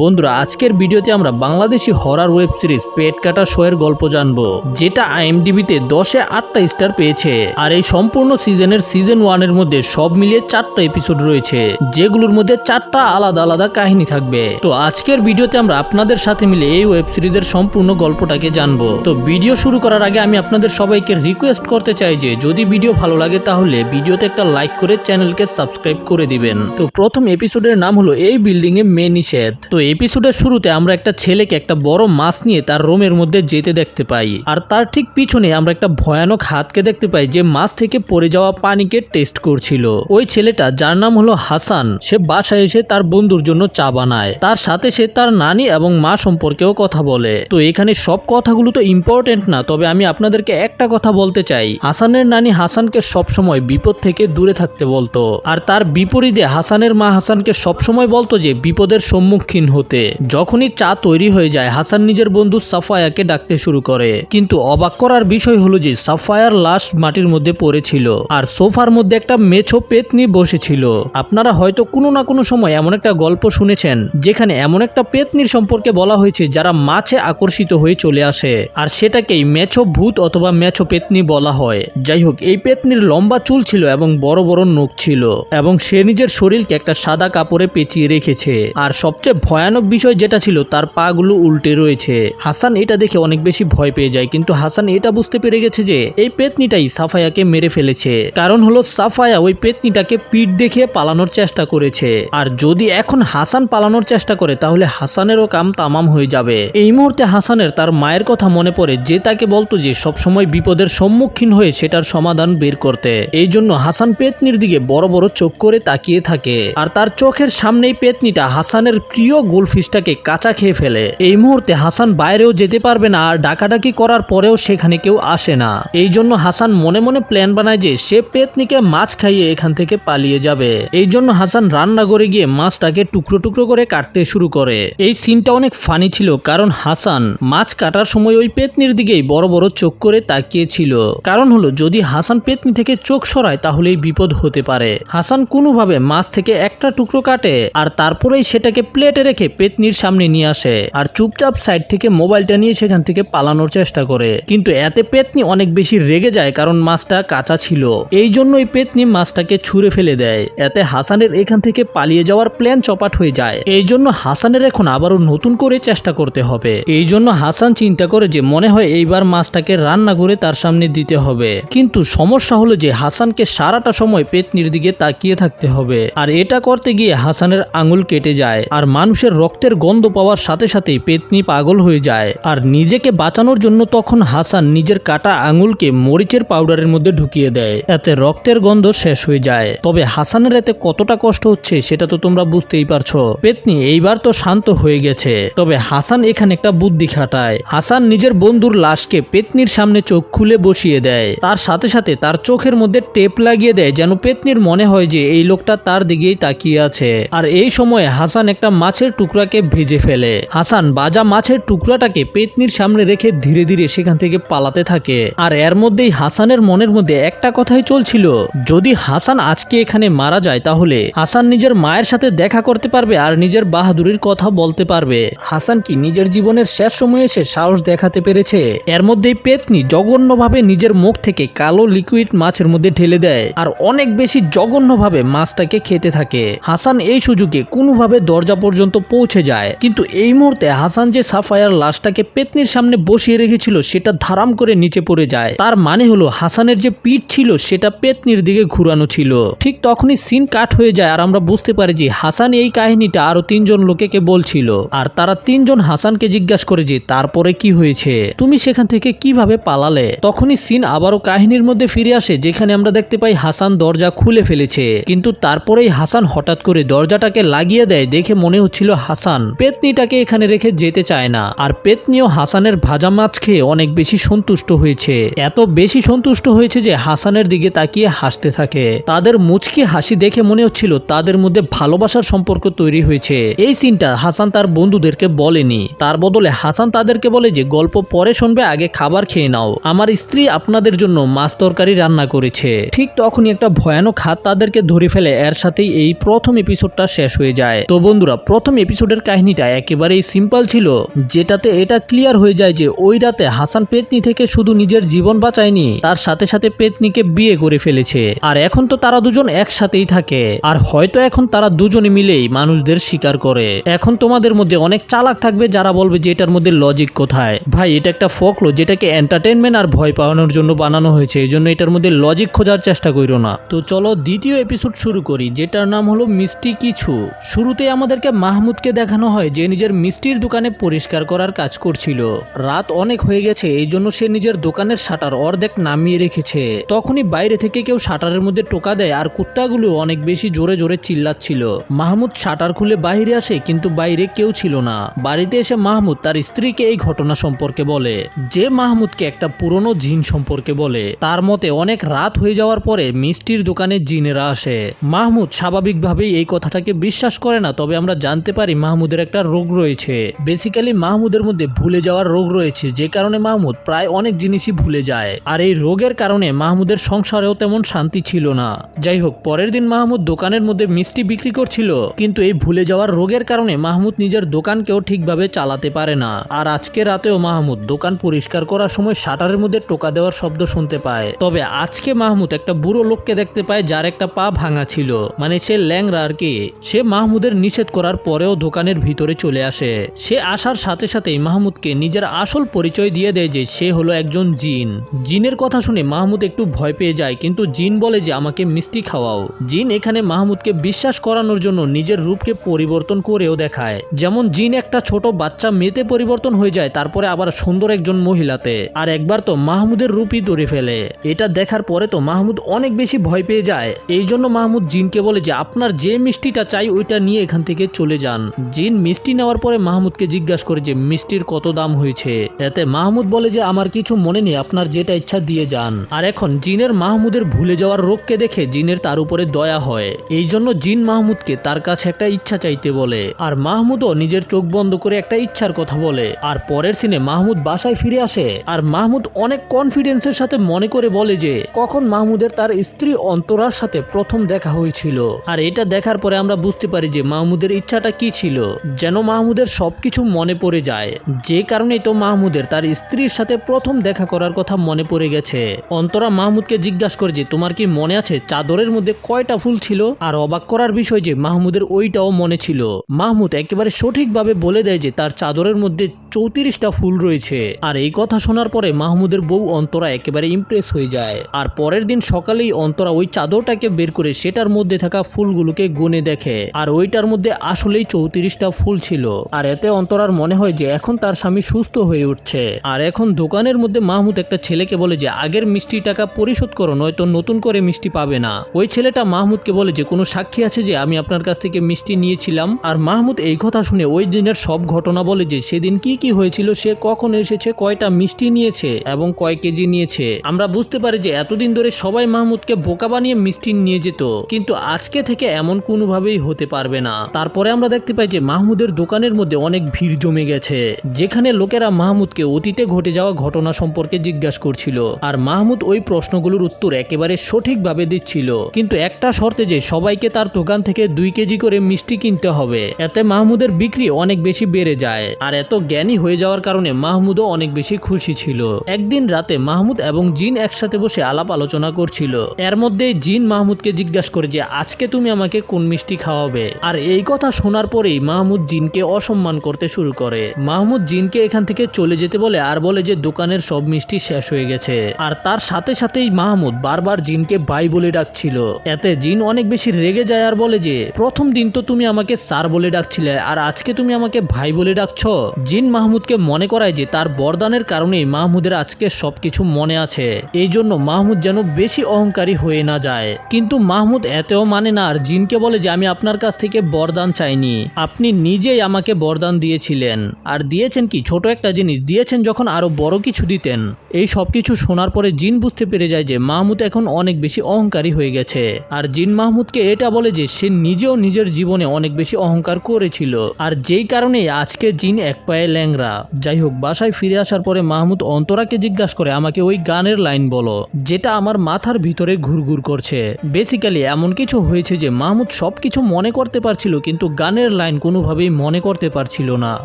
বন্ধুরা, আজকের ভিডিওতে আমরা Bangladeshi horror web series Pet Kata শোয়ের গল্প জানব, যেটা আইএমডিবিতে দশে আটটা স্টার পেয়েছে। আর এই সম্পূর্ণ সিজনের সিজন ওয়ানের মধ্যে সব মিলিয়ে চারটা এপিসোড রয়েছে, যেগুলোর মধ্যে চারটা আলাদা আলাদা কাহিনী থাকবে। তো আজকের ভিডিওতে আমরা আপনাদের সাথে মিলে এই ওয়েব সিরিজের সম্পূর্ণ গল্পটাকে জানব। তো ভিডিও শুরু করার আগে আমি আপনাদের সবাইকে রিকোয়েস্ট করতে চাই যে, যদি ভিডিও ভালো লাগে তাহলে ভিডিওতে একটা লাইক করে চ্যানেলকে সাবস্ক্রাইব করে দিবেন। তো প্রথম এপিসোডের নাম হলো এই বিল্ডিং এ মে নিষেধ। তো এপিসোডের শুরুতে আমরা একটা ছেলেকে একটা বড় মাছ নিয়ে তার রোমের মধ্যে যেতে দেখতে পাই। আর তার ঠিক পিছনে আমরা একটা ভয়ানক হাতকে দেখতে পাই যে মাছ থেকে পড়ে যাওয়া পানিকে টেস্ট করছিল। ওই ছেলেটা, যার নাম হলো হাসান, সে বাসায় এসে তার বন্ধুর জন্য চা বানায়। তার সাথে সে তার নানি এবং মা সম্পর্কেও কথা বলে। তো এখানে সব কথাগুলো তো ইম্পর্টেন্ট না, তবে আমি আপনাদেরকে একটা কথা বলতে চাই। হাসানের নানি হাসানকে সবসময় বিপদ থেকে দূরে থাকতে বলতো। আর তার বিপরীতে হাসানের মা হাসানকে সবসময় বলতো যে বিপদের সম্মুখীন হতে। যখনই চা তৈরি হয়ে যায়, হাসান নিজের বন্ধু সাফায়াকে ডাকতে শুরু করে। কিন্তু অবাক করার বিষয় হলো যে, সাফায়ার লাশ মাটির মধ্যে পড়েছিল আর সোফার মধ্যে একটা মেছো পেতনি বসেছিল। আপনারা হয়তো কোনো না কোনো সময় এমন একটা গল্প শুনেছেন, যেখানে এমন একটা পেতনির সম্পর্কে বলা হয়েছে যারা মাছে আকর্ষিত হয়ে চলে আসে আর সেটাকেই মেছো ভূত অথবা মেছো পেতনি বলা হয়। যাই হোক, এই পেতনির লম্বা চুল ছিল এবং বড় বড় নখ ছিল এবং সে নিজের শরীরকে একটা সাদা কাপড়ে পেঁচিয়ে রেখেছে। আর সবচেয়ে ভয়ানক বিষয় যেটা ছিল, তার পাগুলো উল্টে রয়েছে। হাসান এটা দেখে অনেক বেশি ভয় পেয়ে যায়, কিন্তু হাসান এটা বুঝতে পেরে গেছে যে, এই পেতনিটাই সাফায়াকে মেরে ফেলেছে। কারণ হলো, সাফায়া ওই পেতনিটাকে পিঠ দেখে পালানোর চেষ্টা করেছে। আর যদি এখন হাসান পালানোর চেষ্টা করে, তাহলে হাসানেরও কাম তামাম হয়ে যাবে। এই মুহূর্তে হাসানের তার মায়ের কথা মনে পড়ে, যে তাকে বলতো যে, সবসময় বিপদের সম্মুখীন হয়ে সেটার সমাধান বের করতে। এই জন্য হাসান পেতনির দিকে বড় বড় চোখ করে তাকিয়ে থাকে। আর তার চোখের সামনেই পেতনিটা হাসানের প্রিয় গোলফিশটাকে কাঁচা খেয়ে ফেলে। এই মুহূর্তে হাসান বাইরেও যেতে পারবে না আর ডাকাডাকি করার পরেও সেখানে কেউ আসে না। এই জন্য হাসান মনে মনে প্ল্যান বানায় যে সে পেতনিকে মাছ খাইয়ে এখান থেকে পালিয়ে যাবে। এই জন্য হাসান রান্না করে গিয়ে মাছটাকে টুকরো টুকরো করে কাটতে শুরু করে। এই সিনটা অনেক ফানি ছিল কারণ হাসান মাছ কাটার সময় ওই পেতনির দিকেই বড় বড় চোখ করে তাকিয়েছিল। কারণ হলো, যদি হাসান পেতনি থেকে চোখ সরায় তাহলেই বিপদ হতে পারে। হাসান কোনোভাবে মাছ থেকে একটা টুকরো কাটে আর তারপরেই সেটাকে প্লেটে রেখে পেতনির সামনে নিয়ে আসে আর চুপচাপ সাইড থেকে মোবাইলটা নিয়ে সেখান থেকে পালানোর চেষ্টা করে। কিন্তু এতে পেতনি অনেক বেশি রেগে যায় কারণ মাছটা কাঁচা ছিল। এই জন্যই পেতনি মাছটাকে ছুঁড়ে ফেলে দেয়। এতে হাসানের এখান থেকে পালিয়ে যাওয়ার প্ল্যান চপাট হয়ে যায়। এই জন্য হাসানের এখন আবারও নতুন করে চেষ্টা করতে হবে। এই জন্য হাসান চিন্তা করে যে মনে হয় এইবার মাছটাকে রান্না করে তার সামনে দিতে হবে। কিন্তু সমস্যা হলো যে হাসানকে সারাটা সময় পেতনির দিকে তাকিয়ে থাকতে হবে। আর এটা করতে গিয়ে হাসানের আঙুল কেটে যায়। আর মানুষের রক্তের গন্ধ পাওয়ার সাথে সাথেই পেতনি পাগল হয়ে যায়। আর নিজেকে বাঁচানোর জন্য তখন হাসান নিজের কাটা আঙুলকে মরিচের পাউডারের মধ্যে ঢুকিয়ে দেয়। এতে রক্তের গন্ধ শেষ হয়ে যায়। তবে হাসানের এতে কতটা কষ্ট হচ্ছে সেটা তো তোমরা বুঝতেই পারছ। পেতনি এইবার তো শান্ত হয়ে গেছে। তবে হাসান এখানে একটা বুদ্ধি খাটায়। হাসান নিজের বন্ধুর লাশকে পেতনির সামনে চোখ খুলে বসিয়ে দেয়। তার সাথে সাথে তার চোখের মধ্যে টেপ লাগিয়ে দেয় যেন পেতনির মনে হয় যে এই লোকটা তার দিকেই তাকিয়ে আছে। আর এই সময় হাসান একটা মাছের টুকরাকে ভেজে ফেলে। হাসান বাজা মাছের টুকরাটাকে পেতনির সামনে রেখে ধীরে ধীরে সেখান থেকে পালাতে থাকে। আর এর মধ্যেই হাসানের মনের মধ্যে একটা কথাই চলছিল, যদি হাসান আজকে এখানে মারা যায় তাহলে? হাসান নিজের মায়ের সাথে দেখা করতে পারবে আর নিজের বাহাদুরির কথা বলতে পারবে। হাসান কি নিজের জীবনের শেষ সময়ে এসে সাহস দেখাতে পেরেছে? এর মধ্যেই পেতনি জঘন্যভাবে নিজের মুখ থেকে কালো লিকুইড মাছের মধ্যে ঢেলে দেয় আর অনেক বেশি জঘন্যভাবে মাছটাকে খেতে থাকে। হাসান এই সুযোগে কোনোভাবে দরজা পর্যন্ত পৌঁছে যায়। কিন্তু এই মুহূর্তে হাসান যে সাফায়ার লাশটাকে পেতনির সামনে বসিয়ে রেখেছিল, সেটা ধারাম করে নিচে পড়ে যায়। তার মানে হলো, হাসানের যে পিঠ ছিল, সেটা পেতনির দিকে ঘুরানো ছিল। ঠিক তখনই সিন কাট হয়ে যায়, আর আমরা বুঝতে পারি যে হাসান এই কাহিনীটা আরও তিনজন লোকেকে বলছিল। আর তারা তিনজন হাসানকে জিজ্ঞাসা করে যে, তারপরে কি হয়েছে? তুমি সেখান থেকে কীভাবে পালালে? তখনই সিন আবারও কাহিনীর মধ্যে ফিরে আসে, যেখানে আমরা দেখতে পাই হাসান দরজা খুলে ফেলেছে। কিন্তু তারপরেই হাসান হঠাৎ করে দরজাটাকে লাগিয়ে দেয়, দেখে মনে হচ্ছিল হাসান। পেতনিটাকে এখানে রেখে যেতে চায় না। আর পেতনিও হাসানের ভাজা মাছ খেয়ে অনেক বেশি সন্তুষ্ট হয়েছে। এত বেশি সন্তুষ্ট হয়েছে যে হাসানের দিকে তাকিয়ে হাসতে থাকে। তাদের মুচকি হাসি দেখে মনে হচ্ছিল তাদের মধ্যে ভালোবাসার সম্পর্ক তৈরি হয়েছে। এই সিনটা হাসান তার বন্ধুদেরকে বলেনি। তার বদলে হাসান তাদেরকে বলে যে, গল্প পরে শুনবে, আগে খাবার খেয়ে নাও। আমার স্ত্রী আপনাদের জন্য মাছ তরকারি রান্না করেছে। ঠিক তখনই একটা ভয়ানক হাত তাদেরকে ধরে ফেলে। এর সাথেই এই প্রথম এপিসোডটা শেষ হয়ে যায়। তো বন্ধুরা, প্রথম এপিসোডের কাহিনীটা একেবারেই সিম্পল ছিল, যেটাতে এটা ক্লিয়ার হয়ে যায় যে ওই রাতে হাসান পেতনি থেকে শুধু নিজের জীবন বাঁচায়নি, তার সাথে সাথে পেতনিকে বিয়ে করে ফেলেছে। আর এখন তো তারা দুজন একসাথেই থাকে, আর হয়তো এখন তারা দুজনে মিলেই মানুষদের শিকার করে। এখন তোমাদের মধ্যে অনেক চালাক থাকবে যারা বলবে যে এটার মধ্যে লজিক কোথায়। ভাই, এটা একটা ফকলো যেটাকে এন্টারটেনমেন্ট আর ভয় পাওয়ানোর জন্য বানানো হয়েছে এই জন্য এটার মধ্যে লজিক খোঁজার চেষ্টা করো না। তো চলো দ্বিতীয় এপিসোড শুরু করি, যেটার নাম হলো মিষ্টি কিছু। শুরুতে আমাদেরকে মাহমুদকে দেখানো হয় যে নিজের মিষ্টির দোকানে পরিষ্কার করার কাজ করছিল। রাত অনেক হয়ে গেছে, এই জন্য সে নিজের দোকানের শাটার অর্ধেক নামিয়ে রেখেছে। তখনই বাইরে থেকে কেউ শাটারের মধ্যে টোকা দেয় আর কুত্তাগুলো অনেক বেশি জোরে জোরে চিল্লাচ্ছিল। মাহমুদ শাটার খুলে বাইরে আসে, কিন্তু বাইরে কেউ ছিল না। বাড়িতে এসে মাহমুদ তার স্ত্রীকে এই ঘটনা সম্পর্কে বলে। যে মাহমুদকে একটা পুরনো জিন সম্পর্কে বলে, তার মতে অনেক রাত হয়ে যাওয়ার পরে মিষ্টির দোকানে জিনেরা আসে। মাহমুদ স্বাভাবিকভাবেই এই কথাটাকে বিশ্বাস করে না, তবে আমরা জানতে পারি মাহমুদের একটা রোগ রয়েছে। বেসিক্যালি মাহমুদের মধ্যে ভুলে যাওয়ার রোগ রয়েছে, যে কারণে মাহমুদ প্রায় অনেক জিনিসই ভুলে যায়। আর এই রোগের কারণে মাহমুদের সংসারেও তেমন শান্তি ছিল না। যাই হোক পরের দিন মাহমুদ দোকানের মধ্যে মিষ্টি বিক্রি করছিল, কিন্তু এই ভুলে যাওয়ার রোগের কারণে মাহমুদ নিজের দোকানকেও ঠিকভাবে চালাতে পারে না। আর আজকে রাতেও মাহমুদ দোকান পরিষ্কার করার সময় শাটারের মধ্যে টোকা দেওয়ার শব্দ শুনতে পায়। তবে আজকে মাহমুদ একটা বুড়ো লোককে দেখতে পায় যার একটা পা ভাঙা ছিল। মানে সে ল্যাংরা আর কি। সে মাহমুদের নিষেধ করার পরেও দোকানের ভিতরে চলে আসে। সে আসার সাথে সাথেই মাহমুদকে নিজের আসল পরিচয় দিয়ে দেয় যে সে হলো একজন জিন। জিনের কথা শুনে মাহমুদ একটু ভয় পেয়ে যায়, কিন্তু জিন বলে যে আমাকে মিষ্টি খাওয়াও। জিন এখানে মাহমুদকে বিশ্বাস করানোর জন্য নিজের রূপকে পরিবর্তন করেও দেখায়। যেমন জিন একটা ছোট বাচ্চা মেয়েতে পরিবর্তন হয়ে যায়, তারপরে আবার সুন্দর একজন মহিলাতে। আর একবার তো মাহমুদের রূপই ধরে ফেলে। এটা দেখার পরে তো মাহমুদ অনেক বেশি ভয় পেয়ে যায়। এই জন্য মাহমুদ জিনকে বলে যে, আপনার যে মিষ্টিটা চাই, ওইটা নিয়ে এখান থেকে চলে যান। জিন মিষ্টি নেওয়ার পরে মাহমুদকে জিজ্ঞাসা করে যে, মিষ্টির কত দাম হয়েছে? এতে মাহমুদ বলে যে, আমার কিছু মনে নেই, আপনার যেটা ইচ্ছা দিয়ে যান। আর এখন জিনের মাহমুদের ভুলে যাওয়ার রোগকে দেখে জিনের তার উপরে দয়া হয়। এই জন্য জিন মাহমুদকে তার কাছে একটা ইচ্ছা চাইতে বলে, আর মাহমুদও নিজের চোখ বন্ধ করে একটা ইচ্ছার কথা বলে। আর পরের সিনে মাহমুদ বাসায় ফিরে আসে, আর মাহমুদ অনেক কনফিডেন্সের সাথে মনে করে বলে যে, কখন মাহমুদের তার স্ত্রী অন্তরার সাথে প্রথম দেখা হয়েছিল? আর এটা দেখার পরে আমরা বুঝতে পারি যে, মাহমুদের ইচ্ছাটা কি ছিল, যেন মাহমুদের সবকিছু মনে পড়ে যায়। যে কারণে তো মাহমুদের তার স্ত্রীর সাথে প্রথম দেখা করার কথা মনে পড়ে গেছে। অন্তরা মাহমুদকে জিজ্ঞাসা করে যে, তোমার কি মনে আছে চাদরের মধ্যে কয়টা ফুল ছিল? আর অবাক করার বিষয় যে, মাহমুদের ওইটাও মনে ছিল। মাহমুদ একেবারে সঠিকভাবে বলে দেয় যে, তার চাদরের মধ্যে চৌত্রিশটা ফুল রয়েছে। আর এই কথা শোনার পরে মাহমুদের বউ অন্তরা একেবারে ইমপ্রেস হয়ে যায়। আর পরের দিন সকালেই অন্তরা ওই চাদরটাকে বের করে সেটার মধ্যে থাকা ফুলগুলোকে গুনে দেখে। আর ওইটার মধ্যে আসলেই চৌত্রিশটা ফুল ছিল। আর এতে অন্তরার মনে হয় যে এখন তার স্বামী সুস্থ হয়ে উঠছে। আর এখন দোকানের মধ্যে মাহমুদ একটা ছেলেকে বলে যে, আগের মিষ্টি টাকা পরিশোধ করো, নয়তো নতুন করে মিষ্টি পাবে না। ওই ছেলেটা মাহমুদকে বলে যে, কোনো সাক্ষী আছে যে আমি আপনার কাছ থেকে মিষ্টি নিয়েছিলাম? আর মাহমুদ এই কথা শুনে ওই দিনের সব ঘটনা বলে যে, সেদিন কি কি হয়েছিল, সে কখন এসেছে, কয়টা মিষ্টি নিয়েছে এবং কয় কেজি নিয়েছে? আমরা বুঝতে পারি যে, এতদিন ধরে সবাই মাহমুদকে বোকা বানিয়ে মিষ্টি নিয়ে যেত। কিন্তু আজকে থেকে এমন কোনোভাবেই হতে পারবে না। তারপরে আমরা দেখতে পাই যে মাহমুদের দোকানের মধ্যে অনেক ভিড় জমে গেছে, যেখানে লোকেরা মাহমুদকে অতীতে ঘটে যাওয়া ঘটনা সম্পর্কে জিজ্ঞাসা করছিল। আর মাহমুদ ওই প্রশ্নগুলোর উত্তর একেবারে সঠিকভাবে দিচ্ছিল। কিন্তু একটা শর্তে যে সবাইকে তার দোকান থেকে দুই কেজি করে মিষ্টি কিনতে হবে। এতে মাহমুদের বিক্রি অনেক বেশি বেড়ে যায়। আর এত জ্ঞানী হয়ে যাওয়ার কারণে মাহমুদও অনেক বেশি খুশি ছিল। একদিন রাতে মাহমুদ এবং জিন একসাথে বসে আলাপ আলোচনা করছিল। এর মধ্যে জিন মাহমুদকে জিজ্ঞাসা করে যে, আজকে তুমি আমাকে কোন মিষ্টি খাওয়াবে? আর এই কথা শোনার পরেই মাহমুদ জিনকে অসম্মান করতে শুরু করে। মাহমুদ জিনকে এখান থেকে চলে যেতে বলে আর বলে যে দোকানের সব মিষ্টি শেষ হয়ে গেছে। আর তার সাথে সাথেই মাহমুদ বারবার জিনকে ভাই বলে ডাকছিল। এতে জিন অনেক বেশি রেগে যায় আর বলে যে, প্রথম দিন তো তুমি আমাকে স্যার বলে ডাকছিলে, আর আজকে তুমি আমাকে ভাই বলে ডাকছ? জিন মাহমুদকে মনে করায় যে তার বরদানের কারণেই মাহমুদের আজকে সবকিছু মনে আছে। এই জন্য মাহমুদ যেন বেশি অহংকারী হয়ে না যায়। কিন্তু মাহমুদ এতেও মানে না, আর জিনকে বলে যে, আমি আপনার কাছ থেকে বরদান চাইনি। আপনি নিজেই আমাকে বরদান দিয়েছিলেন। আর দিয়েছেন কি? ছোট একটা জিনিস। দিয়েছেন যখন আরও বড় কিছু দিতেন। এই সব কিছু শোনার পরে জিন বুঝতে পেরে যায় যে মাহমুদ এখন অনেক বেশি অহংকারী হয়ে গেছে। আর জিন মাহমুদকে এটা বলে যে সে নিজেও নিজের জীবনে অনেক বেশি অহংকার করেছিল। আর যেই কারণে আজকে জিন এক পায়ে ল্যাংরা যাই হোক, বাসায় ফিরে আসার পরে মাহমুদ অন্তরাকে জিজ্ঞাসা করে, আমাকে ওই গানের লাইন বলো, যেটা আমার মাথার ভিতরে ঘুরঘুর করছে। বেসিক্যালি এমন কিছু হয়েছে যে মাহমুদ সবকিছু মনে করতে পারছিল, কিন্তু গানের লাইন কোনোভাবেই মনে করতে পারছিল না।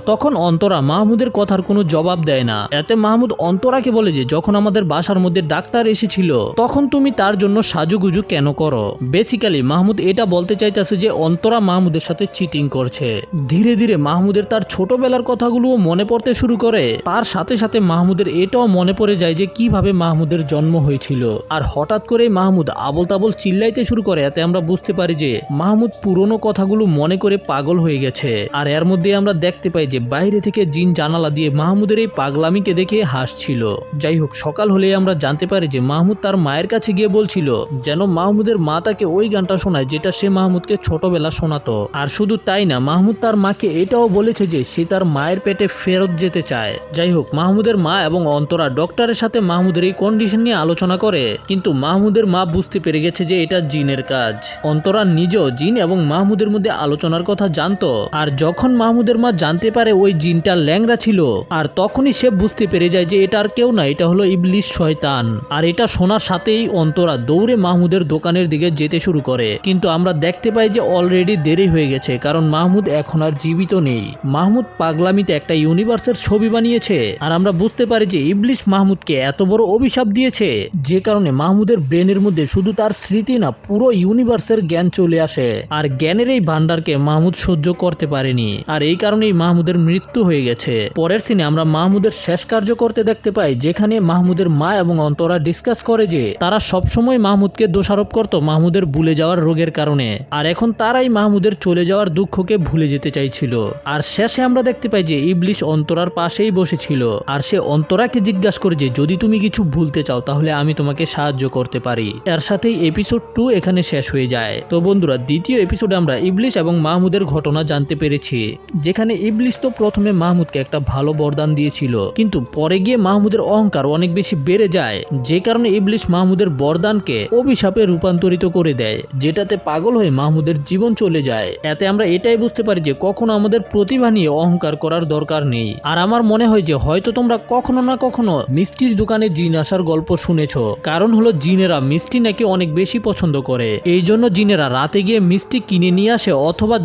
তখন অন্তরা মাহমুদের কথার কোনো জবাব দেয় না। এতে মাহমুদ অন্তরাকে বলে যে, যখন আমাদের বাসার মধ্যে ডাক্তার এসেছিল, তখন তুমি তার জন্য সাজুগুজু কেন করো? বেসিক্যালি মাহমুদ এটা বলতে চাইতেছে যে, অন্তরা মাহমুদের সাথে চিটিং করছে। ধীরে ধীরে মাহমুদের তার ছোটবেলার কথাগুলোও মনে পড়তে শুরু করে। তার সাথে সাথে মাহমুদের এটাও মনে পড়ে যায় যে, কীভাবে মাহমুদের জন্ম হয়েছিল। আর হঠাৎ করে মাহমুদ আবল তাবল চিল্লাইতে শুরু করে। এতে আমরা বুঝতে পারি যে, মাহমুদ পুরনো কথাগুলো মনে করে পাগল হয়ে গেছে। আর এর মধ্যে আমরা দেখতে পাই যে বাইরে থেকে জিন জানালা দিয়ে মাহমুদের এই পাগলামিকে দেখে হাসছিল। যাই হোক, সকাল হলে আমরা জানতে পারি যে মাহমুদ তার মায়ের কাছে গিয়ে বলছিল যেন মাহমুদের মা তাকে ওই গানটা শোনায় যেটা সে মাহমুদকে ছোটবেলা শোনাতো। আর শুধু তাই না, মাহমুদ তার মাকে এটাও বলেছে যে সে তার মায়ের পেটে ফেরত যেতে চায়। যাই হোক, মাহমুদের মা এবং অন্তরা ডক্টরের সাথে মাহমুদের এই কন্ডিশন নিয়ে আলোচনা করে। কিন্তু মাহমুদের মা বুঝতে পেরে গেছে যে এটা জিনের কাজ। অন্তরা নিজেও জিন এবং মাহমুদের মধ্যে আলোচনার কথা জানতো। আর যখন মাহমুদের মা জানতে পারে ওই জিনটা ল্যাংরা ছিল, আর তখনই সে বুঝতে পেরে যায় যে এটা আর কেউ না, এটা হলো ইবলিশ শয়তান। আর এটা শোনার সাথেই অন্তরা দৌড়ে মাহমুদের দোকানের দিকে যেতে শুরু করে। কিন্তু আমরা দেখতে পাই যে অলরেডি দেরি হয়ে গেছে, কারণ মাহমুদ এখন আর জীবিত নেই। মাহমুদ পাগলামিতে একটা ইউনিভার্সের ছবি বানিয়েছে, আর আমরা বুঝতে পারি যে ইবলিশ মাহমুদকে এত বড় অভিশাপ দিয়েছে। যে কারণে মাহমুদের ব্রেনের মধ্যে শুধু তার স্মৃতি না, পুরো ইউনিভার্সের জ্ঞান চলে আসে। আর জ্ঞানের এই ভান্ডারকে মাহমুদ সহ্য করতে পারেনি। আর এই কারণেই মাহমুদের মৃত্যু হয়ে গেছে। পরের সিনে আমরা মাহমুদের শেষ কার্য করতে দেখতে পাই, যেখানে মাহমুদের মা এবং অন্তরা ডিসকাস করে যে তারা সবসময় মাহমুদকে দোষারোপ করত মাহমুদের ভুলে যাওয়ার রোগের কারণে। আর এখন তারাই মাহমুদের চলে যাওয়ার দুঃখকে ভুলে যেতে চাইছিল। আর শেষে আমরা দেখতে পাই যে ইবলিশ অন্তরার পাশেই বসেছিল। আর সে অন্তরাকে জিজ্ঞাসা করে যে, যদি তুমি কিছু ভুলতে চাও, তাহলে আমি তোমাকে সাহায্য করতে পারি। এর সাথেই এপিসোড টু এখানে শেষ হয়ে যায়। তো বন্ধুরা, দ্বিতীয় এপিসোডে আমরা ইবলিশ এবং মাহমুদের ঘটনা জানতে পেরেছি, যেখানে ইবলিশ তো প্রথমে মাহমুদকে একটা ভালো বরদান দিয়েছিল, কিন্তু পরে গিয়ে মাহমুদের অহংকার অনেক বেশি বেড়ে যায়, যে কারণে ইবলিশ মাহমুদের বরদানকে অভিশাপে রূপান্তরিত করে দেয়, যেটাতে পাগল হয়ে মাহমুদের জীবন চলে যায়। এতে আমরা এটাই বুঝতে পারি যে কখনো আমাদের প্রতিভা নিয়ে অহংকার করার দরকার নেই। আর আমার মনে হয় যে হয়তো তোমরা কখনো না কখনো মিষ্টির দোকানে জিন আসার গল্প শুনেছো। কারণ হলো জিনেরা মিষ্টি নাকি অনেক বেশি পছন্দ করে। এই জন্য জিনেরা রাতে গিয়ে মিষ্টি কিনে নিয়ে আসে অথবা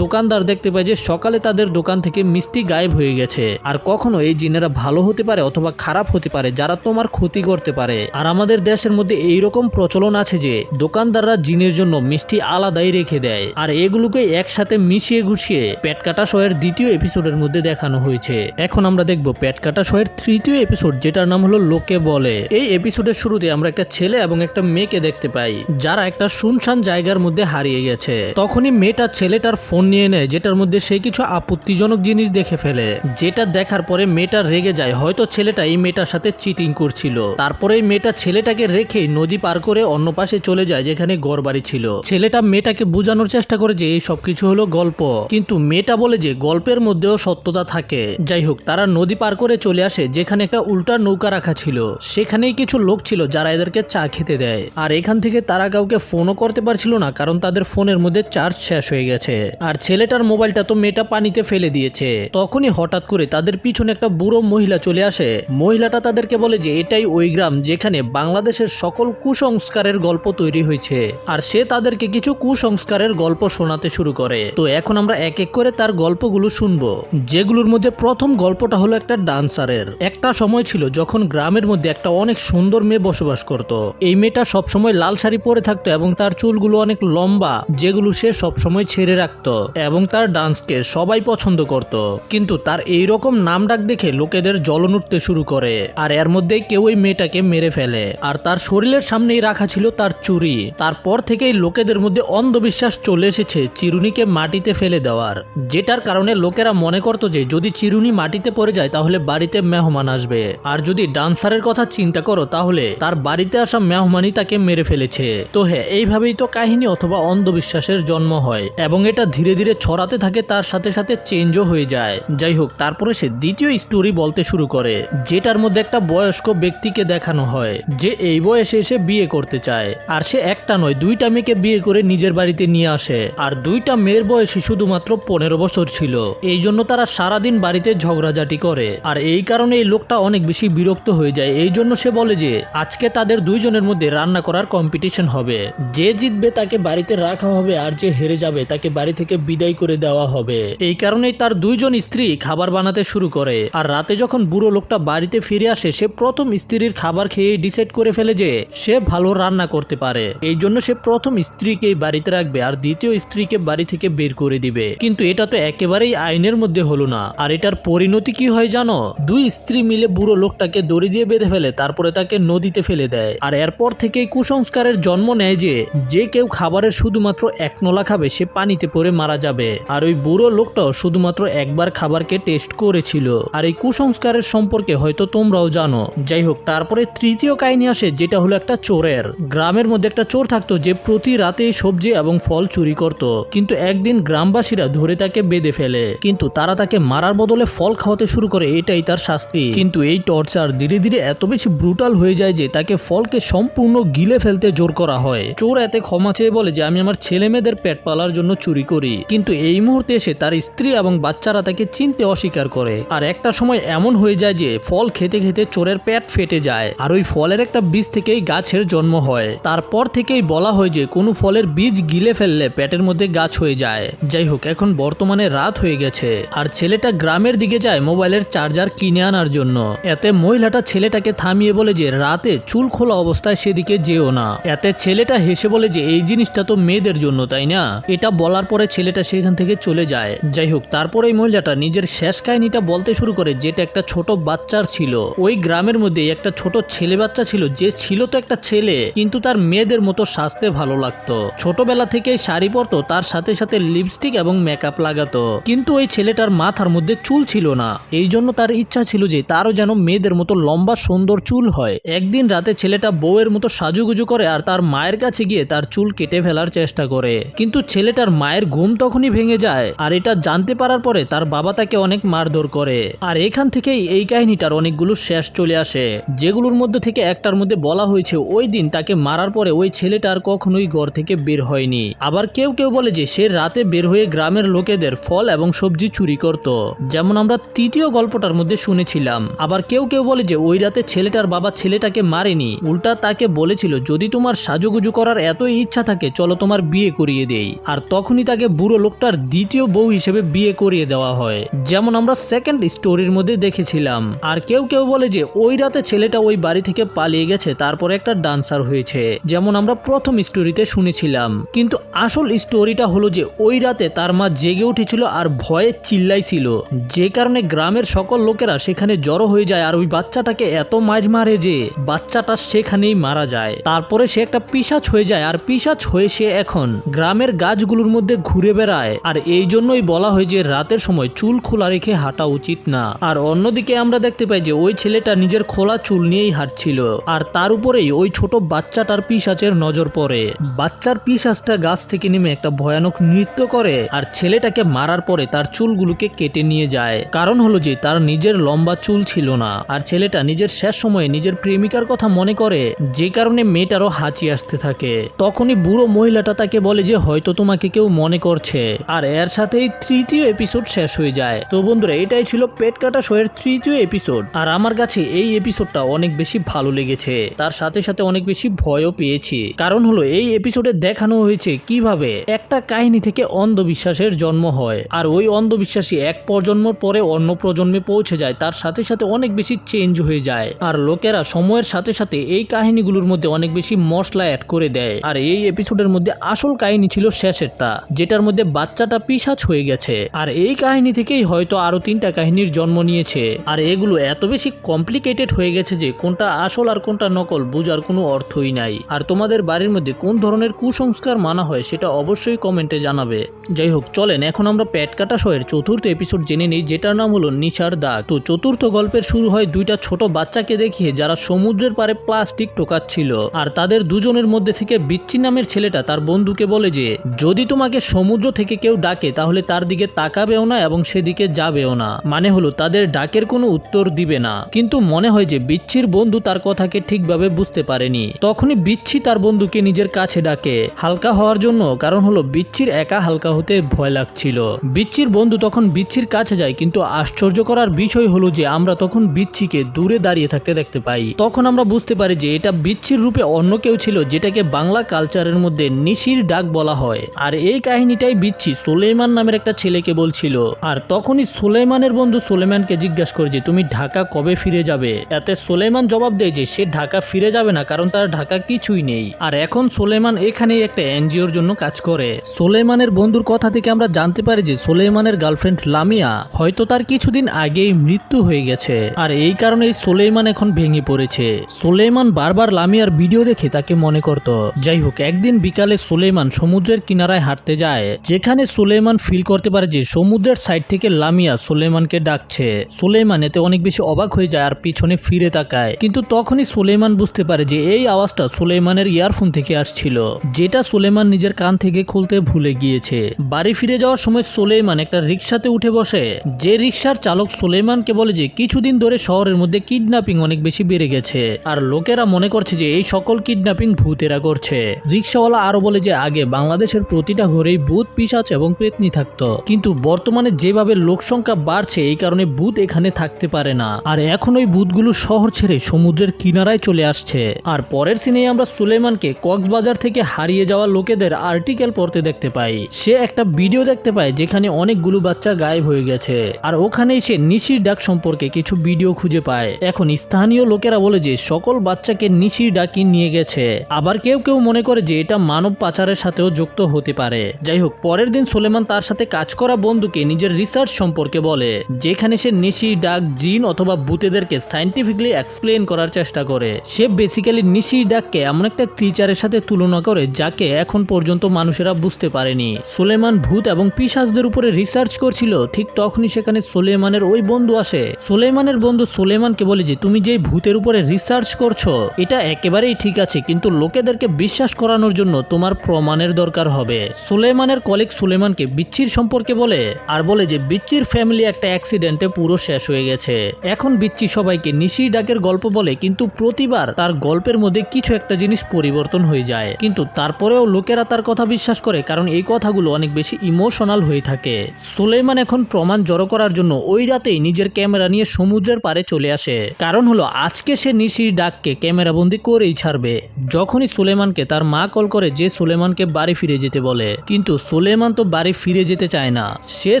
দোকানদার দেখতে পায় যে সকালে তাদের দোকান থেকে মিষ্টি গায়েব হয়ে গেছে। আর কখনো এই জিনেরা ভালো হতে পারে অথবা খারাপ হতে পারে, যারা তোমার ক্ষতি করতে পারে। আর আমাদের দেশের মধ্যে এইরকম প্রচলন আছে যে, দোকানদাররা জিনের জন্য মিষ্টি আলাদাই রেখে দেয়। আর এগুলোকে একসাথে মিশিয়ে গুছিয়ে পেট কাটা শোয়ের দ্বিতীয় এপিসোডের মধ্যে দেখানো হয়েছে। এখন আমরা দেখব পেট কাটা শোয়ের তৃতীয় এপিসোড, যেটার নাম হলো লোকে বলে। এই এপিসোডের শুরুতে আমরা একটা ছেলে এবং একটা মেয়েকে দেখতে পাই, যারা একটা শুনশান জায়গার মধ্যে হারিয়ে গেছে। তখনই মেয়েটা ছেলেটার ফোন নিয়ে নেয় যেটার মধ্যে সে কিছু আপত্তিজনক জিনিস দেখে ফেলে। যেটা দেখার পরে মেয়েটা রেগে যায়। হয়তো ছেলেটা এই মেয়েটার সাথে চিটিং করছিল। তারপরে মেয়েটা ছেলেটাকে রেখে নদী পার করে অন্য পাশে চলে যায়, যেখানে ঘর বাড়ি ছিল। ছেলেটা মেয়েটাকে বোঝানোর চেষ্টা করে যে, এই সবকিছু হলো গল্প। কিন্তু মেয়েটা বলে যে, গল্পের মধ্যেও সত্যতা থাকে। যাই হোক, তারা নদী পার করে চলে আসে, যেখানে একটা উল্টা নৌকা রাখা ছিল। সেখানেই কিছু লোক ছিল যারা এদেরকে চা খেতে দেয়। আর এখান থেকে তারা কাউকে ফোনও করতে পারছিল না, কারণ তাদের ফোনের মধ্যে চার্জ শেষ হয়ে গেছে। আর ছেলেটার মোবাইলটা তো মেয়েটা পানিতে ফেলে দিয়েছে। তখনই হঠাৎ করে তাদের পিছনে একটা বুড়ো মহিলা চলে আসে। মহিলাটা তাদেরকে বলে যে, এটাই ওই গ্রাম যেখানে বাংলাদেশের সকল কুসংস্কারের গল্প তৈরি হয়েছে। আর সে তাদেরকে কিছু কুসংস্কারের গল্প শোনাতে শুরু করে। তো এখন আমরা এক এক করে তার গল্পগুলো শুনব। যেগুলোর মধ্যে প্রথম গল্পটা হলো একটা ডান্সারের। একটা সময় ছিল যখন গ্রামের মধ্যে একটা অনেক সুন্দর মেয়ে বসবাস করত। এই মেয়েটা সবসময় লাল শাড়ি পরে থাকতো এবং তার চুলগুলো অনেক লম্বা, যেগুলো সে সবসময় ছেড়ে রাখতো। এবং তার ডান্সকে সবাই পছন্দ করত। কিন্তু তার এই রকম নাম ডাক দেখে লোকেদের জ্বলন উঠতে শুরু করে। আর এর মধ্যেই কেউ ওই মেয়েটাকে মেরে ফেলে। আর তার শরীরের সামনেই রাখা ছিল তার চুরি। তারপর থেকেই লোকেদের মধ্যে অন্ধবিশ্বাস চলে এসেছে চিরুনিকে মাটিতে ফেলে দেওয়ার। যেটার কারণে লোকেরা মনে করত যে, যদি চিরুনি মাটিতে পড়ে যায়, তাহলে বাড়িতে মেহমান আসবে। আর যদি ডান্সারের কথা চিন্তা করো, তাহলে তার বাড়িতে আসা মেহমানই তাকে মেরে ফেলেছে। তো হ্যাঁ এইভাবেই তো কাহিনী অথবা অন্ধবিশ্বাসের জন্ম হয়। এবং এটা ধীরে ধীরে ছড়াতে থাকে তার সাথে সাথে চেঞ্জও হয়ে যায়। যাই হোক তারপরে সে দ্বিতীয় স্টোরি বলতে শুরু করে, যেটার মধ্যে একটা বয়স্ক ব্যক্তিকে দেখানো হয়, যে এই বয়সে এসে বিয়ে করতে চায়। আর সে একটা নয়, দুইটা মেয়েকে বিয়ে করে নিজের বাড়িতে নিয়ে আসে। আর দুইটা মেয়ের বয়সী শুধুমাত্র পনেরো বছর ছিল। এই জন্য তারা সারাদিন বাড়িতে ঝগড়াঝাটি করে। আর এই কারণে এই লোকটা অনেক বেশি বিরক্ত হয়ে যায়। এই জন্য সে বলে যে, আজকে তাদের দুইজনের মধ্যে রান্না করার কম্পিটিশন হবে। যে জিতবে তাকে বাড়িতে রাখা হবে, আর যে হেরে যাবে তাকে বাড়ি থেকে বিদায় করে দেওয়া হবে। এই কারণেই তার দুইজন স্ত্রী খাবার বানাতে শুরু করে। আর রাতে যখন বুড়ো লোকটা বাড়িতে ফিরে আসে, সে প্রথম স্ত্রীর খাবার খেয়ে ডিসাইড করে ফেলে যে, সে ভালো রান্না করতে পারে। এই জন্য সে প্রথম স্ত্রীকেই বাড়িতে রাখবে আর দ্বিতীয় স্ত্রীকে বাড়ি থেকে বের করে দিবে। কিন্তু এটা তো একেবারেই আইনের মধ্যে হলো না। আর এটার পরিণতি কি হয় জানো? দুই স্ত্রী মিলে বুড়ো লোকটাকে দড়ি দিয়ে বেঁধে ফেলে, তারপরে তাকে নদীতে ফেলে দেয়। আর এরপর থেকেই কুসংস্কারের জন্ম নেয় যে যে কেউ খাবারের শুধুমাত্র এক নলা খাবে, সে পানিতে পড়ে মারা যাবে। আর ওই বুড়ো লোকটাও শুধুমাত্র একবার খাবারকে টেস্ট করেছিল। আর এই কুসংস্কারের সম্পর্কে হয়তো তোমরাও জানো। যাই হোক তারপরে তৃতীয় কাহিনী আসে, যেটা হলো একটা চোরের। গ্রামের মধ্যে একটা চোর থাকতো যে প্রতি রাতে সবজি এবং ফল চুরি করত। কিন্তু একদিন গ্রামবাসীরা ধরে তাকে বেঁধে ফেলে। কিন্তু তারা তাকে মারার বদলে ফল খাওয়াতে শুরু করে, এটাই তার শাস্তি। কিন্তু এই টর্চার ধীরে ধীরে এত বেশি ব্রুটাল হয়ে যায় যে তাকে ফলকে সম্পূর্ণ গিলে ফেলতে জোর করা হয়। চোর এতে ক্ষমা চেয়ে বলে যে, আমি আমার ছেলে মেয়েদের পেট পালার জন্য চুরি করি। কিন্তু এই মুহূর্তে এসে তার স্ত্রী এবং বাচ্চারা তাকে চিনতে অস্বীকার করে। আর একটা সময় এমন হয়ে যায় যে ফল খেতে খেতে চোরের পেট ফেটে যায়। আর ওই ফলের একটা বীজ থেকেই গাছের জন্ম হয়। তারপর থেকেই বলা হয় যে কোনো ফলের বীজ গিলে ফেললে পেটের মধ্যে গাছ হয়ে যায়। যাই হোক, এখন বর্তমানে রাত হয়ে গেছে। আর ছেলেটা গ্রামের দিকে যায় মোবাইলের চার্জার কিনে আনার জন্য। এতে মহিলাটা ছেলেটাকে থামিয়ে বলে যে, রাতে চুল খোলা অবস্থায় সেদিকে যেও না। এতে ছেলেটা হেসে বলে যে, এই জিনিসটা তো মেয়েদের জন্য, তাই না? এটা বলার পরে ছেলেটা সেখান থেকে চলে যায়। যাই হোক, তারপর এই মহিলাটা নিজের শেষ কাহিনীটা বলতে শুরু করে যেটা একটা ছোট বাচ্চার ছিল। ওই গ্রামের মধ্যে একটা ছোট ছেলে বাচ্চা ছিল, যে ছিল তো একটা ছেলে, কিন্তু তার মেয়েদের মতো সাজতে ভালো লাগতো। ছোটবেলা থেকে শাড়ি পরতো, তার সাথে সাথে লিপস্টিক এবং মেকআপ লাগাতো। কিন্তু ওই ছেলেটার মাথার মধ্যে চুল ছিল না। এই জন্য তার ইচ্ছা ছিল যে তারও যেন মেয়েদের মতো লম্বা, সুন্দর চুল হয়। একদিন রাতে ছেলেটা বউয়ের মতো সাজুগুজু করে আর তার মায়ের কাছে গিয়ে তার চুল কেটে ফেলার চেষ্টা করে। কিন্তু ছেলেটার মায়ের ঘুম তখনই ভেঙে যায়। আর এটা জানতে পারার পরে তার বাবা তাকে অনেক মারধর করে। আর এখান থেকেই এই কাহিনীটার অনেকগুলো শেষ চলে আসে। যেগুলোর মধ্যে থেকে একটার মধ্যে বলা হয়েছে, ওই দিন তাকে মারার পরে ওই ছেলেটা আর কখনোই ঘর থেকে বের হয়নি। আবার কেউ কেউ বলে যে, সে রাতে বের হয়ে গ্রামের লোকেদের ফল এবং সবজি চুরি করত। যেমন আমরা তৃতীয় গল্পটার মধ্যে শুনেছিলাম। আবার কেউ কেউ বলে যে, ওই রাতে ছেলেটার বাবা ছেলেটাকে মারেনি। উল্টা তাকে বলেছিল, যদি তোমার সাজুগুজু করার এতই ইচ্ছা থাকে, চলো তোমার বিয়ে করিয়ে দেই। আর তখনই তাকে বুড়ো লোকটার দ্বিতীয় বউ হিসেবে বিয়ে করিয়ে দেওয়া হয়, যেমন আমরা সেকেন্ড স্টোরির মধ্যে দেখেছিলাম। আর কেউ কেউ বলে যে, ওই রাতে ছেলেটা ওই বাড়ি থেকে পালিয়ে গেছে, তারপরে একটা ডান্সার হয়েছে, যেমন আমরা প্রথম স্টোরিতে শুনেছিলাম। কিন্তু আসল স্টোরিটা হলো যে, ওই রাতে তার মা জেগে উঠেছিল আর ভয়ে চিল্লাইছিল। যে কারণে গ্রামের সকল লোকেরা সেখানে জড়ো হয়ে যায় আর ওই বাচ্চাটাকে এত মার মারে যে, বাচ্চাটা সেখানেই মারা যায়। তারপরে সে একটা পিসাচ হয়ে যায়, আর পিসাচ হয়ে সে এখন গ্রামের গাছগুলোর মধ্যে ঘুরে বেড়ায়। আর এই জন্যই বলা হয় যে রাতের সময় চুল খোলা রেখে হাঁটা উচিত না। আর অন্যদিকে আমরা দেখতে পাই যে ওই ছেলেটা নিজের খোলা চুল নিয়েই হাঁটছিল। আর তার উপরেই ওই ছোট বাচ্চাটার পিসাচের নজর পড়ে। বাচ্চার পিসাচটা গাছ থেকে নেমে একটা ভয়ানক নৃত্য করে আর ছেলেটাকে মারার পরে তার চুলগুলোকে কেটে নিয়ে যায়। কারণ হলো যে তার নিজের লম্বা চুল ছিল না। আর ছেলেটা নিজের শেষ সময়ে নিজের প্রেমিকার কথা মনে করে, যে কারণে মেয়েটারও হাঁচি আসতে থাকে। তখনই বুড়ো মহিলাটা তাকে বলে যে হয়তো তোমাকে কেউ মনে করছে। আর এর সাথেই তৃতীয় এপিসোড শেষ হয়ে যায়। তো বন্ধুরা, এটাই ছিল পেট কাটা শোয়ের তৃতীয় এপিসোড আর আমার কাছে এই এপিসোডটা অনেক বেশি ভালো লেগেছে। তার সাথে সাথে অনেক বেশি ভয়ও পেয়েছি। কারণ হলো, এই এপিসোডে দেখানো হয়েছে কীভাবে একটা কাহিনী থেকে অন্ধবিশ্বাসের জন্ম হয়। আর ওই অন্ধবিশ্বাসী এক প্রজন্ম পরে অন্য প্রজন্মে পৌঁছে যায়, তার সাথে সাথে অনেক বেশি চেঞ্জ হয়ে যায়। আর লোকেরা সময়ের সাথে সাথে এই কাহিনীগুলোর মধ্যে অনেক বেশি মশলা অ্যাড করে দেয়। আর এই এপিসোডের মধ্যে আসল কাহিনী ছিল শেষেরটা, যেটার মধ্যে বাচ্চাটা পিসাচ হয়ে গেছে। আর এই কাহিনী থেকেই হয়তো আরও তিনটা কাহিনীর জন্ম নিয়েছে। আর এগুলো এত বেশি কমপ্লিকেটেড হয়ে গেছে যে কোনটা আসল আর কোনটা নকল বোঝার কোনো অর্থই নাই। আর তোমাদের বাড়ির মধ্যে কোন ধরনের কুসংস্কার মানা হয় সেটা অবশ্যই কমেন্টে জানাবে। যাই হোক, চলেন, এখন আমরা প্যাট কাটা শোয়ের চতুর্থ এপিসোড জেনে নিই, যেটার নাম হলো নিশার দাগ। তো চতুর্থ গল্পের শুরু হয় দুইটা ছোট বাচ্চাকে দেখিয়ে যারা সমুদ্রের পারে প্লাস্টিক টোকাচ্ছিল। আর তাদের দুজনের মধ্যে থেকে বিচ্ছি নামের ছেলেটা তার বন্ধুকে বলে যে, যদি তোমাকে সমুদ্র থেকে কেউ ডাকে, তাহলে তার দিকে তাকাবেও না এবং সেদিকে যাবেও না। মানে হলো, তাদের ডাকের কোনো উত্তর দিবে না। কিন্তু মনে হয় যে বিচ্ছির বন্ধু তার কথাকে ঠিকভাবে বুঝতে পারেনি। তখনই বিচ্ছি তার বন্ধুকে নিজের কাছে ডাকে। হালকা হওয়ার জন্য, কারণ হলো, বিচ্ছির একা হালকা হতে ভয় লাগছিল। বিচ্ছির বন্ধু তখন বিচ্ছির কাছে যায়, কিন্তু আশ্চর্য করার বিষয় হলো যে, আমরা তখন বিচ্ছিকে দূরে দাঁড়িয়ে থাকতে দেখতে পাই। তখন আমরা বুঝতে পারি যে, এটা বিচ্ছির রূপে অন্য কেউ ছিল, যেটাকে বাংলা কালচারের মধ্যে নিশির ডাক বলা হয়। আর এই কাহিনীটাই বিচ্ছি সুলেমান নামের একটা ছেলেকে বলছিল। আর তখনই সুলেমানের বন্ধু সুলেমানকে জিজ্ঞাসা করে যে, তুমি ঢাকা কবে ফিরে যাবে? এতে সুলেমান জবাব দেয় যে, সে ঢাকা ফিরে যাবে না, কারণ তার ঢাকা কিছুই নেই। আর এখন সুলেমান এখানেই একটা এনজিওর জন্য কাজ করে। সুলেমানের বন্ধুর কথা থেকে আমরা জানতে পারি যে সুলেমানের গার্লফ্রেন্ড লামিয়া হয়তো তার কিছুদিন আগেই মৃত্যু হয়ে গেছে। আর এই কারণেই সুলেমান এখন ভেঙে পড়েছে। সুলেমান বারবার লামিয়ার ভিডিও দেখে তাকে মনে করত। যাই হোক, একদিন বিকালে সুলেমান সমুদ্রের কিনারায় হাঁটতে যায়, যেখানে সুলেমান ফিল করতে পারে যে সমুদ্রের সাইড থেকে লামিয়া সুলেমানকে ডাকছে। সুলেমান এতে অনেক বেশি অবাক হয়ে যায় আর পিছনে ফিরে তাকায়। কিন্তু তখনই সুলেমান বুঝতে পারে যে এই আওয়াজটা সুলেমানের ইয়ারফোন থেকে আসছিল, যেটা সুলেমান নিজের কান থেকে খুলতে ভুলে গিয়েছে। বাড়ি ফিরে যাওয়ার সময় সুলেমান একটা রিক্সাতে উঠে বসে। যে রিক্সার চালক সুলেমানকে বলে যে কিছুদিন ধরে শহরের মধ্যে কিডন্যাপিং অনেক বেশি বেড়ে গেছে। আর লোকেরা মনে করছে যে এই সকল কিডন্যাপিং ভূতেরা করছে। রিক্সাওয়ালা আরও বলে যে, আগে বাংলাদেশের প্রতিটা ঘরেই ভূত পিসাচ এবং পেতনি থাকতো। কিন্তু বর্তমানে যেভাবে লোক সংখ্যা বাড়ছে, এই কারণে ভূত এখানে থাকতে পারে না। আর এখন ওই ভূতগুলো শহর ছেড়ে সমুদ্রের কিনারায় চলে আসছে। আর পরের সিনে আমরা সুলেমানকে কক্সবাজার থেকে হারিয়ে যাওয়া লোকেদের আর্টিকেল পড়তে দেখতে পাই। সে একটা ভিডিও দেখতে পায়, যেখানে অনেকগুলো বাচ্চা গায়েব হয়ে গেছে। আর ওখানেই সে নিশির ডাক সম্পর্কে কিছু ভিডিও খুঁজে পায়। এখন স্থানীয় লোকেরা বলে যে, সকল বাচ্চাকে নিশির ডাকি নিয়ে গেছে। আবার কেউ কেউ মনে করে যে, এটা মানব পাচারের সাথেও যুক্ত হতে পারে। যাই হোক, পরের দিন সুলেমান তার সাথে কাজ করা বন্ধুকে নিজের রিসার্চ সম্পর্কে বলে, যেখানে সে নিশি, ডাক, জিন অথবা ভূতেদেরকে সাইন্টিফিকলি এক্সপ্লেন করার চেষ্টা করে। সে বেসিক্যালি নিশি, ডাককে এমন একটা ক্রিচারের সাথে তুলনা করে যাকে এখন পর্যন্ত মানুষেরা বুঝতে পারেনি। সুলেমান ভূত এবং পিসাজদের উপরে রিসার্চ করছিল, ঠিক তখনই সেখানে সোলেমানের ওই বন্ধু আসে। সোলেমানের বন্ধু সোলেমানকে বলে যে, তুমি যে ভূতের উপরে রিসার্চ করছ, এটা একেবারেই ঠিক আছে, কিন্তু লোকেদেরকে বিশ্বাস করানোর জন্য তোমার প্রমাণের দরকার হবে। সোলেমানের কলিগ সুলেমানকে বিচ্ছির সম্পর্কে বলে, আর বলে যে বিচ্ছির ফ্যামিলি একটা অ্যাক্সিডেন্টে পুরো শেষ হয়ে গেছে। এখন বিচ্ছি সবাইকে নিশি ডাকের গল্প বলে, কিন্তু প্রতিবার তার গল্পের মধ্যে কিছু একটা জিনিস পরিবর্তন হয়ে যায়। কিন্তু তারপরেও লোকেরা তার কথা বিশ্বাস করে, কারণ এই কথাগুলো অনেক বেশি ইমোশনাল হয়ে থাকে। সুলেমান এখন প্রমাণ জড়ো করার জন্য ওই রাতেই নিজের ক্যামেরা নিয়ে সমুদ্রের পারে চলে আসে। কারণ হলো, আজকে সে নিশির ডাককে ক্যামেরাবন্দি করেই ছাড়বে। যখনই সুলেমানকে তার মা কল করে, যে সুলেমানকে বাড়ি ফিরে যেতে বলে। কিন্তু সুলেমান তো বাড়ি ফিরে যেতে চায় না। সে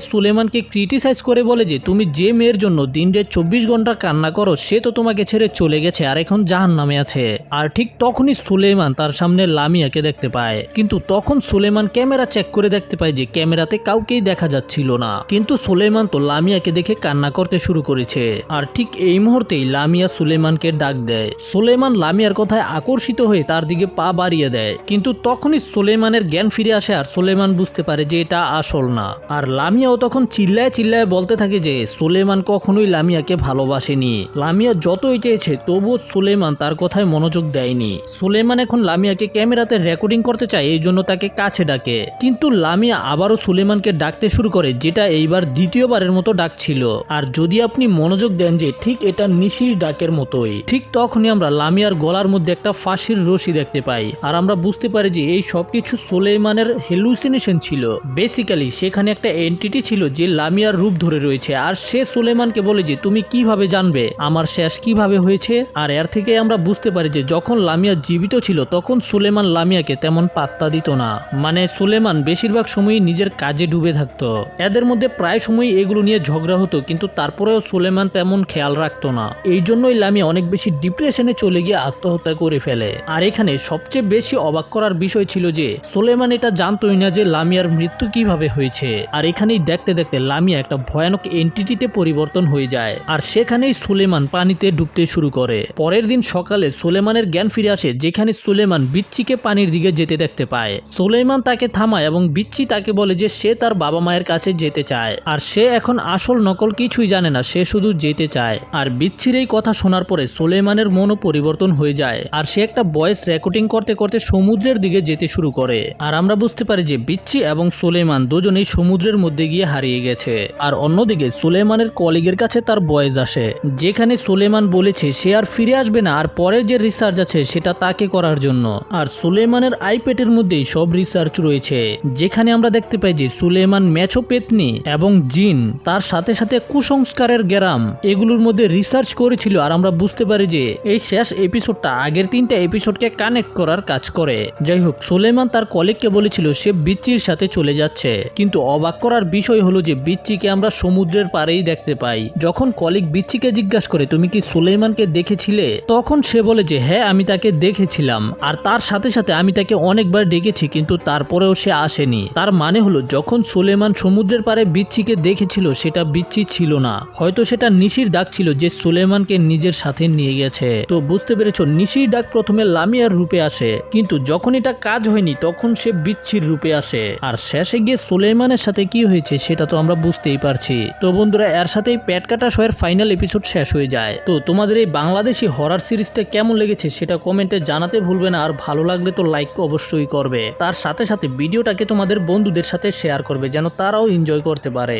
সুলেমানকে ক্রিটিসাইজ করে বলে যে, তুমি যে মেয়ের জন্য দিনরে চব্বিশ ঘণ্টা কান্না করো, সে তো তোমাকে ছেড়ে চলে গেছে আর এখন জাহান নামে আছে। আর ঠিক তখনই সুলেমান তার সামনে লামিয়াকে দেখতে পায়। কিন্তু তখন সুলেমান ক্যামেরা চেক করে দেখতে পায় যে, ক্যামেরাতে কাউকেই দেখা যাচ্ছিল না। কিন্তু সুলেমান তো লামিয়াকে দেখে কান্না করতে শুরু করেছে। আর ঠিক এই মুহূর্তেই লামিয়া সুলেমানকে ডাক দেয়। সুলেমান লামিয়ার কথায় আকর্ষিত হয়ে তার দিকে পা বাড়িয়ে দেয়। কিন্তু তখনই সুলেমানের জ্ঞান ফিরে আসে আর সুলেমান বুঝতে পারে যে এটা আসল না। আর লামিয়াও তখন চিল্লায় চিল্লায় বলতে থাকে যে, সুলেমান কখনোই লামিয়াকে ভালোবাসেনি। লামিয়া যতই চেয়েছে, তবুও সুলেমান তার কথায় মনোযোগ দেয়নি। সুলেমান এখন লামিয়াকে ক্যামেরাতে রেকর্ডিং করতে চায়, এই জন্য তাকে কাছে ডাকে। কিন্তু লামিয়া আবারও সুলেমানকে ডাকতে শুরু করে, যেটা এইবার দ্বিতীয়বারের মতো ডাকছিল। আর যদি আপনি মনোযোগ দেন যে, ঠিক এটা নিশির ডাকের মতোই। ঠিক তখনই আমরা লামিয়ার গলার মধ্যে একটা ফাঁসির রশি দেখতে পাই। আর আমরা বুঝতে পারি যে, এই সবকিছু সুলেমানের হেলুসিনেশন ছিল। বেসিক্যালি সেখানে একটা এন্টিটি ছিল যে লামিয়ার রূপ ধরে রয়েছে। আর সে সুলেমানকে বলে যে, তুমি কীভাবে জানবে? আমার শেষ কীভাবে হয়েছে? আর এর থেকে আমরা বুঝতে পারি যে, যখন লামিয়া জীবিত ছিল, তখন সুলেমান লামিয়াকে তেমন পাত্তা দিত না। মানে সুলেমান বেশিরভাগ সময়ই নিজের কাজে ডুবে থাকতো। এদের মধ্যে প্রায় সময় এগুলো নিয়ে ঝগড়া হতো, কিন্তু তারপরেও সুলেমান তেমন খেয়াল রাখতো না। এই জন্যই লামিয়া অনেক বেশি ডিপ্রেশনে চলে গিয়ে আত্মহত্যা করে ফেলে। আর এখানে সবচেয়ে বেশি অবাক করার বিষয় ছিল যে, সুলেমান এটা জানতোই না যে, লামিয়ার মৃত্যু কীভাবে হয়েছে? আর এখানেই দেখতে দেখতে লামিয়া একটা ভয়ানক এন্টিটিতে পরিবর্তন হয়ে যায়। আর সেখানেই সুলেমান পানিতে ডুবতে শুরু করে। পরের দিন সকালে সুলেমানের জ্ঞান ফিরে আসে, যেখানে সুলেমান বিচ্ছিকে পানির দিকে যেতে দেখতে পায়। সুলেমান তাকে থামায় এবং বিচ্ছি তাকে বলে যে সে তার বাবা মায়ের কাছে যেতে চায়। আর সে এখন আসল নকল কিছুই জানে না, সে শুধু যেতে চায়। আর বিচ্ছির এই কথা শোনার পরে সুলেমানের মনও পরিবর্তন হয়ে যায়। আর সে একটা ভয়েস রেকর্ডিং করতে করতে সমুদ্রের দিকে যেতে শুরু করে। আর আমরা বুঝতে পারি যে বিচ্ছি এবং সুলেমান দুজনেই সমুদ্রের মধ্যে গিয়ে হারিয়ে গেছে। আর অন্যদিকে সুলেমানের কলিগের কাছে তার বয়েজ আসে। যেখানে সুলেমান বলেছে, সে আর ফিরে আসবে না, আর পরের যে রিসার্চ আছে, সেটা তাকে করার জন্য। আর সুলেমানের আইপ্যাডের মধ্যেই সব রিসার্চ রয়েছে। যেখানে আমরা দেখতে পাই যে, সুলেমান ম্যাচো পেতনি এবং জিন, তার সাথে সাথে কুসংস্কারের গ্রাম, এগুলোর মধ্যে রিসার্চ করেছিল। আর আমরা বুঝতে পারি যে, এই শেষ এপিসোডটা আগের তিনটা এপিসোডকে কানেক্ট করার কাজ করে। যাই হোক, সুলেমান তার কলিগকে বলেছিল, সে বিচ্চির সাথে চলে যাচ্ছে। কিন্তু অবাক করার বিষয় হলো যে বিচ্চিকে আমরা সমুদ্রের পাড়েই দেখতে পাই। যখন কলিক বিচ্চিকে জিজ্ঞাসা করে, তুমি কি সুলেমানকে দেখেছিলে? তখন সে বলে যে হ্যাঁ আমি তাকে দেখেছিলাম। আর তার সাথে সাথে আমি তাকে অনেকবার ডেকেছি, কিন্তু তারপরেও সে আসেনি। তার মানে হলো, যখন সুলেমান সমুদ্রের পাড়ে বিচ্ছিকে দেখেছিল, সেটা বিচ্ছি ছিল না। হয়তো সেটা নিশির ডাক ছিল যে সুলেমানকে নিজের সাথে নিয়ে গেছে। তো বুঝতে পেরেছ, নিশির ডাক প্রথমে লামিয়ার রূপে আসে। কিন্তু যখন এটা কাজ হয়নি, তখন সে বিচ্ছির রূপে আসে। আর শেষে গিয়ে সুলেমানের সাথে কি হয়েছে সেটা তো আমরা বুঝতেই পারছি। তো বন্ধুরা, এর সাথে প্যাট কাটা শোয়ের ফাইনাল এপিসোড শেষ হয়ে যায়। তো তোমাদের এই বাংলাদেশি হরার সিরিজটা কেমন লেগেছে সেটা কমেন্টে জানাতে ভুলবে না, আর ভালো লাগলে তো লাইক অবশ্যই করবে। তার সাথে সাথে ভিডিওটাকে তোমাদের বন্ধুদের সাথে শেয়ার করবে, যেন তারাও এনজয় করতে পারে।